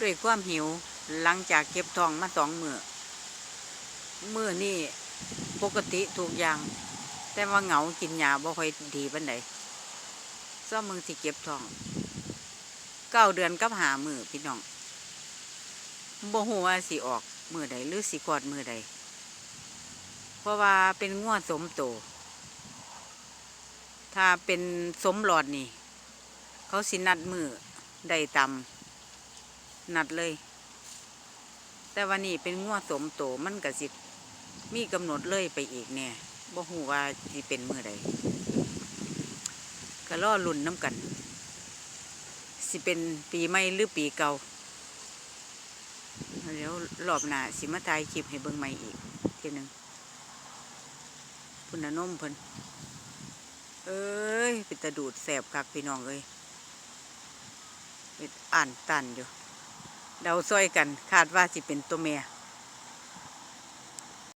ด้วยความหิวหลังจากเก็บทองมาสองมือมือนี่ปกติทุกอย่าง แต่ว่าเหงากินยาบ่ค่อยดีปานใดซ้อมมึงสิเก็บทองเก้าเดือนกับหามือพี่น้องบ่ฮู้ว่าสิออกมือใดหรือสิกอดมือใด เพราะว่าเป็นงวสมโต ถ้าเป็นสมหลอดนี่ เขาสินัดมือได้ตำ นัดเลย แต่วันนี้เป็นงวดสมโตมันก็สิมีกำหนดเลยไปอีกเนี่ยบ่ฮู้ว่าสิเป็นมือใดก็รอลุ่นน้ำกัน สิเป็นปีใหม่หรือปีเก่าเดี๋ยวรอบหน้าสิมาถ่ายคลิปให้เบิ่งใหม่อีกทีหนึ่งพุ่นนะนมเพิ่นเอ้ยเป็นตะดูดแสบคักพี่น้องเอ้ยเป็นอ่านตันอยู่ เดาซอยกัน คาดว่าสิเป็นตัวเมีย